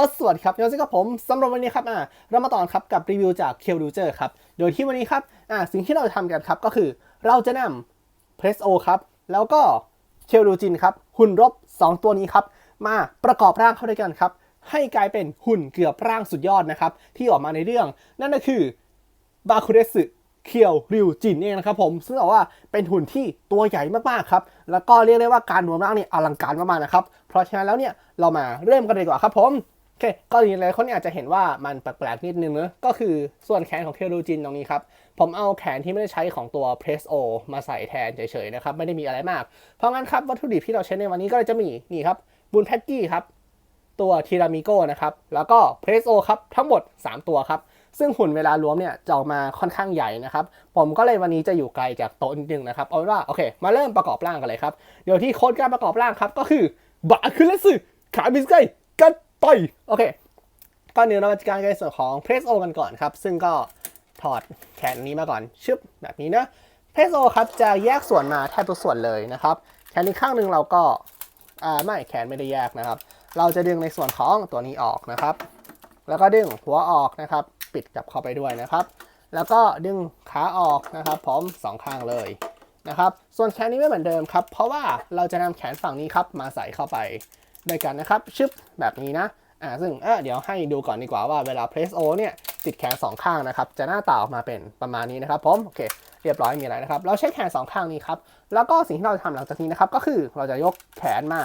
อสวัสดีครับยอซิกับผมสำหรับวันนี้ครับอ่าเรามาต่อครับกับรีวิวจากเคลดูเจอร์ครับโดยที่วันนี้ครับอ่าสิ่งที่เราจะทำกันครับก็คือเราจะนำเพรสโอครับแล้วก็เคลดูจินครับหุ่นรบ 2 ตัวนี้ครับมาประกอบร่างเข้าด้วยกันครับให้กลายเป็นหุ่นเกือบร่างสุดยอดนะครับที่ออกมาในเรื่อง นั่นก็คือบาคุเรสึเคียวริวจินเองนะครับผมซึ่งบอกว่าเป็นหุ่นที่ตัวใหญ่มากๆครับ แล้วก็เรียกได้ว่าการรวมร่างนี่อลังการมากๆนะครับ เพราะฉะนั้นแล้วเนี่ยเรามาเริ่มกันเลยดีกว่าครับผม โอเคก็อย่างไรคนเนี่ยอาจจะเห็นว่ามันแปลกๆนิดนึงเนอะก็คือส่วนแขนของเคียวริวจินตรงนี้ครับ ผมเอาแขนที่ไม่ได้ใช้ของตัว Press O มาใส่แทนเฉยๆนะครับ ไม่ได้มีอะไรมาก เพราะงั้นครับ วัตถุดิบที่เราใช้ในวันนี้ก็จะมี นี่ครับบุนแพตกี้ครับ ตัวทีรามิโก้นะครับ แล้วก็เพรสโอครับ ทั้งหมด 3 ตัวครับ ซึ่งหุ่นเวลารวมเนี่ยจะออกมาค่อนข้างใหญ่นะครับ ผมก็เลยวันนี้จะอยู่ไกลจากโต๊ะนิดนึงนะครับเอาเป็นว่าโอเคมาเริ่มประกอบร่างกันเลยครับเดี๋ยวที่โค้ดการประกอบร่างครับก็คือบาคือเลสึขาบิสไกกัน ต่อยโอเคก่อนอื่นเรามาจัดการในส่วนของเพรสโอกันก่อนครับ ซึ่งก็ถอดแขนนี้มาก่อน ชึบแบบนี้นะเพรสโอครับจะแยกส่วนมาแทบทุกส่วนเลยนะครับ แขนอีกข้างหนึ่งเราก็อ่าไม่แขนไม่ได้แยกนะครับ เราจะดึงในส่วนของตัวนี้ออกนะครับ แล้วก็ดึงหัวออกนะครับ ปิดกลับเข้าไปด้วยนะครับ แล้วก็ดึงขาออกนะครับ พร้อมสองข้างเลยนะครับ ส่วนแขนนี้ไม่เหมือนเดิมครับ เพราะว่าเราจะนำแขนฝั่งนี้ครับมาใส่เข้าไป ด้วยกันนะครับชึบแบบนี้นะอ่าซึ่งเออเดี๋ยวให้ดูก่อนดีกว่าว่าเวลา press O เนี่ยติดแขนสองข้างนะครับจะหน้าตาออกมาเป็นประมาณนี้นะครับผมโอเคเรียบร้อยมีอะไรนะครับ เราใช้แขนสองข้างนี้ครับ แล้วก็สิ่งที่เราจะทำหลังจากนี้นะครับ ก็คือเราจะยกแขนมา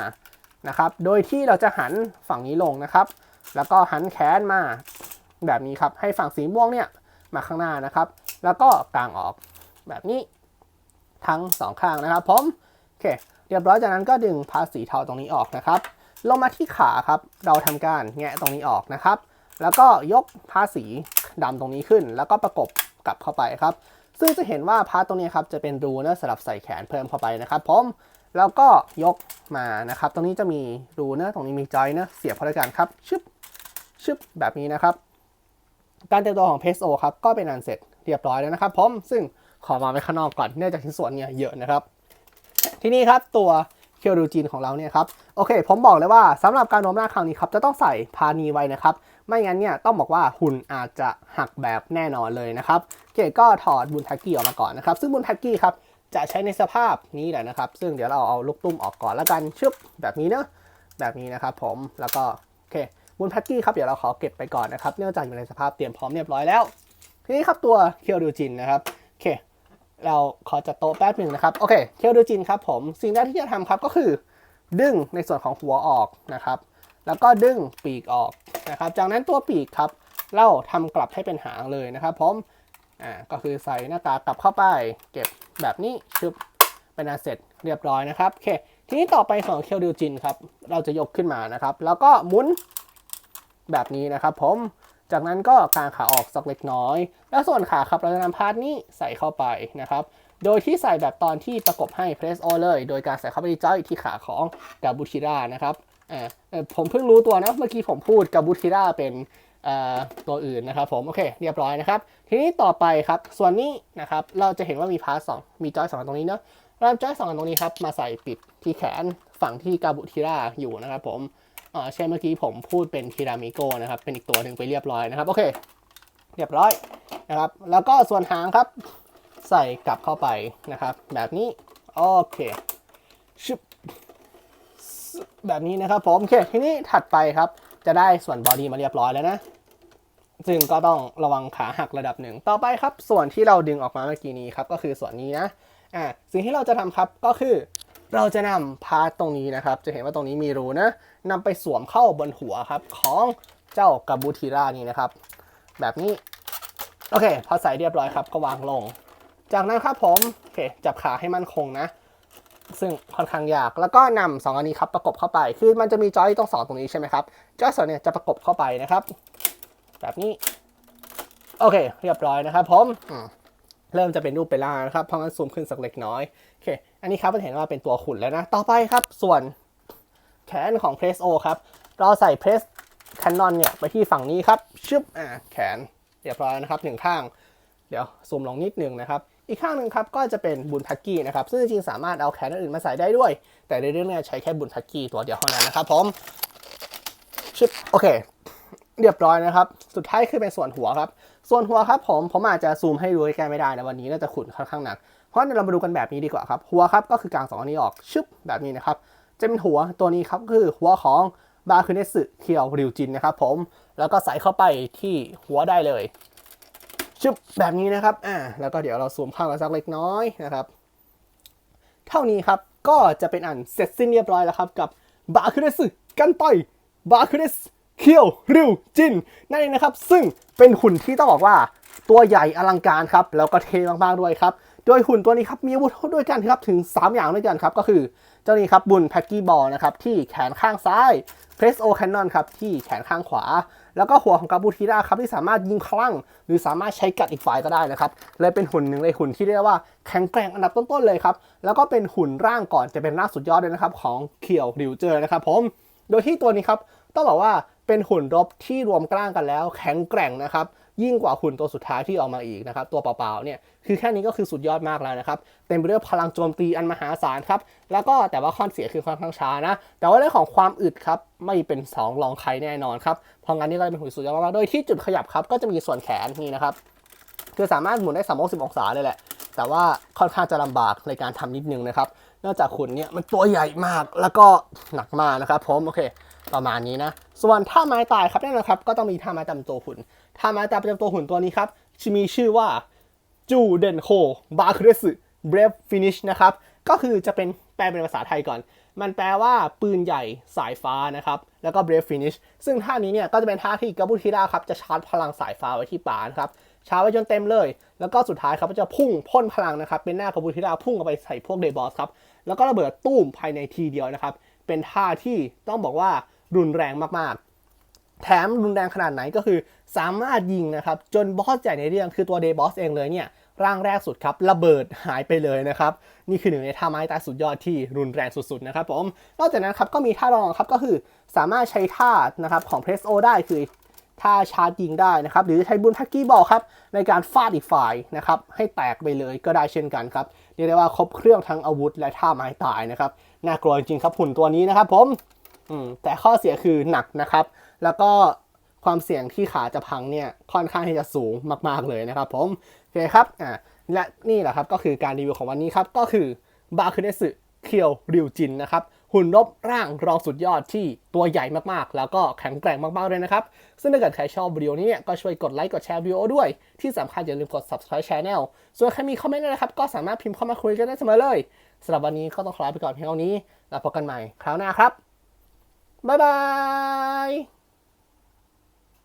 นะครับ โดยที่เราจะหันฝั่งนี้ลงนะครับ แล้วก็หันแขนมาแบบนี้ครับ ให้ฝั่งสีม่วงเนี่ยมาข้างหน้านะครับ แล้วก็กางออกแบบนี้ทั้งสองข้างนะครับผมโอเค เรียบร้อยจากนั้นก็ดึงพาสสีเทาตรงนี้ออกนะครับ ลงมาที่ขาครับ เราทำการแงะตรงนี้ออกนะครับ แล้วก็ยกพาสีดำตรงนี้ขึ้น แล้วก็ประกบกลับเข้าไปครับ ซึ่งจะเห็นว่าพาร์ตตรงนี้ครับจะเป็นรูนะสำหรับใส่แขนเพิ่มเข้าไปนะครับผมแล้วก็ยกมานะครับ ตรงนี้จะมีรูนะตรงนี้มีจอยนะเสียบเข้าด้วยกันครับชึบชึบแบบนี้นะครับ การเตรียมตัวของเพสโอครับก็เป็นอันเสร็จเรียบร้อยแล้วนะครับผมซึ่งขอมาไว้ข้างนอกก่อนเนื่องจากชิ้นส่วนเนี่ยเยอะนะครับ ทีนี้ครับตัว คียวรูจีนของเราเนี่ยครับโอเค ผมบอกเลยว่าสำหรับการโน้มน้าวครั้งนี้ครับจะต้องใส่พานีไว้นะครับ ไม่งั้นเนี่ยต้องบอกว่าหุ่นอาจจะหักแบบแน่นอนเลยนะครับโอเคก็ถอดบุนแพ็กกี้ออกมาก่อนนะครับ ซึ่งบุนแพ็กกี้ครับจะใช้ในสภาพนี้แหละนะครับ ซึ่งเดี๋ยวเราเอาลูกตุ้มออกก่อนแล้วกันชึบแบบนี้เนอะแบบนี้นะครับผมแล้วก็โอเคบุนแพ็กกี้ครับเดี๋ยวเราขอเก็บไปก่อนนะครับเนื่องจากอยู่ในสภาพเตรียมพร้อมเรียบร้อยแล้ว ทีนี้ครับตัวเคียวดูจินนะครับโอเค เราขอจัดโต๊ะแป๊บหนึ่งนะครับ โอเคเคียวดูจินครับผม สิ่งแรกที่จะทำครับก็คือ ดึงในส่วนของหัวออกนะครับ แล้วก็ดึงปีกออกนะครับ จากนั้นตัวปีกครับ เราทำกลับให้เป็นหางเลยนะครับผมอ่าก็คือใส่หน้ากากกลับเข้าไป เก็บแบบนี้ชึบเป็นอันเสร็จเรียบร้อยนะครับโอเคทีนี้ต่อไปของเคียวดิวจินครับ เราจะยกขึ้นมานะครับ แล้วก็หมุนแบบนี้นะครับผม จากนั้นก็กางขาออกสักเล็กน้อย แล้วส่วนขาครับเราจะนำพาร์ทนี้ใส่เข้าไปนะครับ โดยที่ใส่แบบตอนที่ประกบให้ press o เลย โดยการใส่เข้าไปที่จ้อยที่ขาของกาบูชิรานะครับผมเพิ่งรู้ตัวนะเมื่อกี้ผมพูดกาบูชิราเป็นตัวอื่นนะครับผม โอเค เรียบร้อยนะครับ ทีนี้ต่อไปครับ ส่วนนี้นะครับ เราจะเห็นว่ามีพาร์ทสองมีจอยสองอันตรงนี้เนาะเราเอาจอยสองอันตรงนี้ครับ มาใส่ปิดที่แขนฝั่งที่กาบูชิราอยู่นะครับผม อ่าเช่นเมื่อกี้ผมพูดเป็นทีรามิโกนะครับ เป็นอีกตัวหนึ่งไปเรียบร้อยนะครับ โอเค เรียบร้อยนะครับ แล้วก็ส่วนหางครับ ใส่กลับเข้าไปนะครับ แบบนี้ โอเคชึบแบบนี้นะครับผม โอเค ทีนี้ถัดไปครับ จะได้ส่วนบอดี้มาเรียบร้อยแล้วนะซึ่งก็ต้องระวังขาหักระดับหนึ่ง ต่อไปครับ ส่วนที่เราดึงออกมาเมื่อกี้นี้ครับ ก็คือส่วนนี้นะ อ่า สิ่งที่เราจะทำครับ ก็คือ เราจะนำพาร์ตตรงนี้นะครับ จะเห็นว่าตรงนี้มีรูนะนำไปสวมเข้าบนหัวครับ ของเจ้ากาบูทีรานี่นะครับ แบบนี้ โอเค พอใส่เรียบร้อยครับ ก็วางลง จากนั้นครับผม โอเค จับขาให้มั่นคงนะ ซึ่งค่อนข้างยาก แล้วก็นำสองอันนี้ครับประกบเข้าไป คือมันจะมีจอยตรงสองตรงนี้ใช่ไหมครับ จอยสองเนี่ยจะประกบเข้าไปนะครับ แบบนี้ โอเค เรียบร้อยนะครับผมอืม เริ่มจะเป็นรูปเป็นร่างนะครับ เพราะงั้นซูมขึ้นสักเล็กน้อย โอเค อันนี้ครับจะเห็นว่าเป็นตัวขุนแล้วนะ ต่อไปครับ ส่วนแขนของ Press O ครับ เราใส่ Press Canon เนี่ยไปที่ฝั่งนี้ครับ ชึบ อ่า แขน เรียบร้อยนะครับหนึ่งข้าง เดี๋ยวซูมลงนิดนึงนะครับ อีกข้างหนึ่งครับก็จะเป็นบุญพักกี้นะครับ ซึ่งจริงๆสามารถเอาแขนอื่นมาใส่ได้ด้วย แต่ในเรื่องเนี้ใช้แค่บุญพักกี้ตัวเดียวเท่านั้นนะครับผมชิปโอเค เรียบร้อยนะครับ สุดท้ายคือเป็นส่วนหัวครับ ส่วนหัวครับผม ผมอาจจะซูมให้ดูใกล้ไม่ได้นะวันนี้น่าจะขุนค่อนข้างหนัก เพราะนั้นเรามาดูกันแบบนี้ดีกว่าครับ หัวครับก็คือกลางสองอันนี้ออกชึบแบบนี้นะครับ จะเป็นหัวตัวนี้ครับคือหัวของบาคุเนสึเคียวริวจินนะครับผม แล้วก็ใส่เข้าไปที่หัวได้เลยชึบแบบนี้นะครับ อ่า แล้วก็เดี๋ยวเราซูมเข้ากันสักเล็กน้อยนะครับ เท่านี้ครับ ก็จะเป็นอันเสร็จสิ้นเรียบร้อยแล้วครับกับบาคุเดสึกันต่อยบาคุเดส เคียวริวจินนั่นเองนะครับ ซึ่งเป็นหุ่นที่ต้องบอกว่าตัวใหญ่อลังการครับแล้วก็เท่มากๆด้วยครับ โดยหุ่นตัวนี้ครับมีอาวุธด้วยกันครับถึง 3 อย่างด้วยกันครับก็คือเจ้านี้ครับบุญแพ็กกี้บอลนะครับที่แขนข้างซ้ายเพรสโอแคนนอนครับที่แขนข้างขวา แล้วก็หัวของกาบูทีราครับที่สามารถยิงคลั่ง หรือสามารถใช้กัดอีกฝ่ายก็ได้นะครับเลยเป็นหุ่นหนึ่งเลยหุ่นที่เรียกว่าแข็งแกร่งอันดับต้นๆเลยครับแล้วก็เป็นหุ่นร่างก่อนจะเป็นร่างสุดยอดเลยนะครับของเคียวริวเจอร์นะครับผมโดยที่ตัวนี้ครับต้องบอกว่า เป็นหุ่นรบที่รวมกล้างกันแล้ว แข็งแกร่งนะครับยิ่งกว่าหุ่นตัวสุดท้ายที่ออกมาอีกนะครับตัวเปล่าๆเนี่ยคือแค่นี้ก็คือสุดยอดมากแล้วนะครับเต็มไปด้วยพลังโจมตีอันมหาศาลครับแล้วก็แต่ว่าข้อเสียคือค่อนข้างช้านะ แต่ว่าเรื่องของความอึดครับไม่เป็นสองรองใครแน่นอนครับเพราะงั้นนี่ก็เป็นหุ่นสุดยอดมากๆโดยที่จุดขยับครับก็จะมีส่วนแขนนี่นะครับคือสามารถหมุนได้360องศาเลยแหละ แต่ว่าค่อนข้างจะลำบากในการทำนิดนึงนะครับนอกจากขุนเนี่ยมันตัวใหญ่มากแล้วก็หนักมากนะครับผมโอเค ประมาณนี้นะ ส่วนท่าไม้ตายครับแน่นอนครับก็ต้องมีท่าไม้ประจำตัวหุ่นท่าไม้ตายประจำตัวหุ่นตัวนี้ครับมีชื่อว่าจูเดนโคบาคุเรสึเบรฟฟินิชนะครับก็คือจะเป็นแปลเป็นภาษาไทยก่อน มันแปลว่าปืนใหญ่สายฟ้านะครับ แล้วก็ Brave Finish ซึ่งท่านี้เนี่ยก็จะเป็นท่าที่กาบูทิราครับจะชาร์จพลังสายฟ้าไว้ที่ปานครับ ชาร์จไว้จนเต็มเลย แล้วก็สุดท้ายครับก็จะพุ่งพ่นพลังนะครับ เป็นหน้ากาบูทิราพุ่งออกไปใส่พวกเดบอสครับ แล้วก็ระเบิดตู้มภายในทีเดียวนะครับ เป็นท่าที่ต้องบอกว่า รุนแรงมากๆ แถมรุนแรงขนาดไหนก็คือ สามารถยิงนะครับ จนบอสใหญ่ในเรื่องคือตัวเดบอสเองเลยเนี่ยร่างแรกสุดครับระเบิดหายไปเลยนะครับ นี่คือหนึ่งในท่าไม้ตายสุดยอดที่รุนแรงสุดๆนะครับผมนอกจากนั้นครับก็มีท่ารองครับก็คือสามารถใช้ท่านะครับของเพรสโอได้คือท่าชาร์จยิงได้นะครับ หรือใช้บุญแพ็กกี้บอลครับ ในการฟาดอีกฝ่ายนะครับ ให้แตกไปเลยก็ได้เช่นกันครับเรียกได้ว่าครบเครื่องทั้งอาวุธและท่าไม้ตายนะครับน่ากลัวจริงครับหุ่นตัวนี้นะครับผม แต่ข้อเสียคือหนักนะครับ แล้วก็ความเสี่ยงที่ขาจะพังเนี่ยค่อนข้างที่จะสูงมาก ๆเลยนะครับ ผมโอเคครับอ่าและนี่แหละครับก็คือการรีวิวของวันนี้ครับก็คือบาคุเนสึเคียวริวจินนะครับหุ่นรบร่างรองสุดยอดที่ตัวใหญ่มากๆ แล้วก็แข็งแกร่งมากๆเลยนะครับ ซึ่งถ้าเกิดใครชอบวิดีโอนี้เนี่ยก็ช่วยกดไลค์กดแชร์วิดีโอด้วย ที่สำคัญอย่าลืมกด subscribe channel ส่วนใครมีคอมเมนต์นะครับ ก็สามารถพิมพ์เข้ามาคุยกันได้เสมอเลยสำหรับวันนี้ก็ต้องขอลาไปก่อนเพียงเท่านี้ แล้วพบกันใหม่คราวหน้าครับ บ๊ายบาย